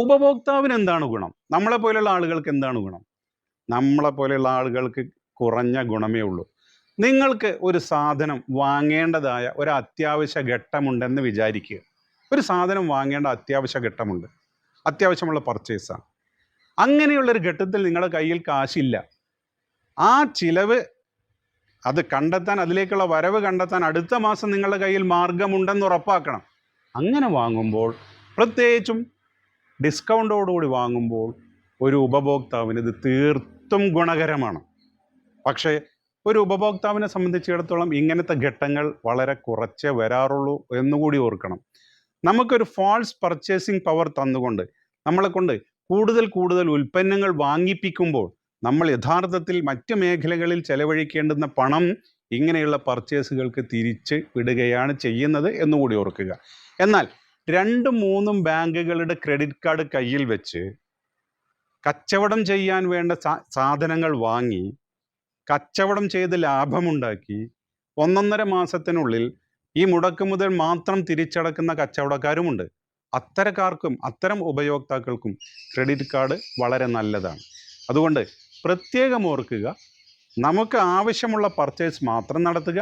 ഉപഭോക്താവിന് എന്താണ് ഗുണം? നമ്മളെ പോലെയുള്ള ആളുകൾക്ക് എന്താണ് ഗുണം? നമ്മളെ പോലെയുള്ള ആളുകൾക്ക് കുറഞ്ഞ ഗുണമേ ഉള്ളൂ. നിങ്ങൾക്ക് ഒരു സാധനം വാങ്ങേണ്ടതായ ഒരു അത്യാവശ്യ ഘട്ടമുണ്ടെന്ന് വിചാരിക്കുക. ഒരു സാധനം വാങ്ങേണ്ട അത്യാവശ്യ ഘട്ടമുണ്ട്. അത്യാവശ്യമുള്ള പർച്ചേസാണ് അങ്ങനെയുള്ളൊരു ഘട്ടത്തിൽ നിങ്ങളുടെ കയ്യിൽ കാശില്ല. ആ ചിലവ് അത് കണ്ടെത്താൻ അതിലേക്കുള്ള വരവ് കണ്ടെത്താൻ അടുത്ത മാസം നിങ്ങളുടെ കയ്യിൽ മാർഗമുണ്ടെന്ന് ഉറപ്പാക്കണം. അങ്ങനെ വാങ്ങുമ്പോൾ പ്രത്യേകിച്ചും ഡിസ്കൗണ്ടോടുകൂടി വാങ്ങുമ്പോൾ ഒരു ഉപഭോക്താവിന് ഇത് തീർത്തും ഗുണകരമാണ്. പക്ഷേ ഒരു ഉപഭോക്താവിനെ സംബന്ധിച്ചിടത്തോളം ഇങ്ങനത്തെ ഘട്ടങ്ങൾ വളരെ കുറച്ചേ വരാറുള്ളൂ എന്നുകൂടി ഓർക്കണം. നമുക്കൊരു ഫാൾസ് പർച്ചേസിംഗ് പവർ തന്നുകൊണ്ട് നമ്മളെ കൊണ്ട് കൂടുതൽ കൂടുതൽ ഉൽപ്പന്നങ്ങൾ വാങ്ങിപ്പിക്കുമ്പോൾ നമ്മൾ യഥാർത്ഥത്തിൽ മറ്റ് മേഖലകളിൽ ചെലവഴിക്കേണ്ടുന്ന പണം ഇങ്ങനെയുള്ള പർച്ചേസുകൾക്ക് തിരിച്ച് വിടുകയാണ് ചെയ്യുന്നത് എന്നുകൂടി ഓർക്കുക. എന്നാൽ രണ്ടും മൂന്നും ബാങ്കുകളുടെ ക്രെഡിറ്റ് കാർഡ് കയ്യിൽ വെച്ച് കച്ചവടം ചെയ്യാൻ വേണ്ട സാധനങ്ങൾ വാങ്ങി കച്ചവടം ചെയ്ത് ലാഭമുണ്ടാക്കി ഒന്നൊന്നര മാസത്തിനുള്ളിൽ ഈ മുടക്ക് മുതൽ മാത്രം തിരിച്ചടക്കുന്ന കച്ചവടക്കാരുമുണ്ട്. അത്തരക്കാർക്കും അത്തരം ഉപയോക്താക്കൾക്കും ക്രെഡിറ്റ് കാർഡ് വളരെ നല്ലതാണ്. അതുകൊണ്ട് പ്രത്യേകം ഓർക്കുക നമുക്ക് ആവശ്യമുള്ള പർച്ചേസ് മാത്രം നടത്തുക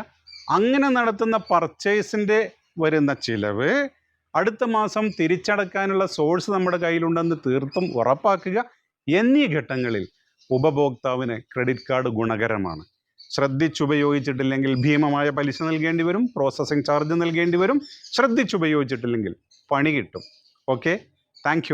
അങ്ങനെ നടത്തുന്ന പർച്ചേസിന്റെ വരുന്ന ചിലവ് അടുത്ത മാസം തിരിച്ചടക്കാനുള്ള സോഴ്സ് നമ്മുടെ കയ്യിലുണ്ടെന്ന് തീർത്തും ഉറപ്പാക്കുക എന്നീ ഘട്ടങ്ങളിൽ ഉപഭോക്താവിന് ക്രെഡിറ്റ് കാർഡ് ഗുണകരമാണ്. ശ്രദ്ധിച്ചുപയോഗിച്ചിട്ടില്ലെങ്കിൽ ഭീമമായ പലിശ നൽകേണ്ടി വരും പ്രോസസ്സിംഗ് ചാർജ് നൽകേണ്ടി വരും. ശ്രദ്ധിച്ചുപയോഗിച്ചിട്ടില്ലെങ്കിൽ പണി കിട്ടും. Okay thank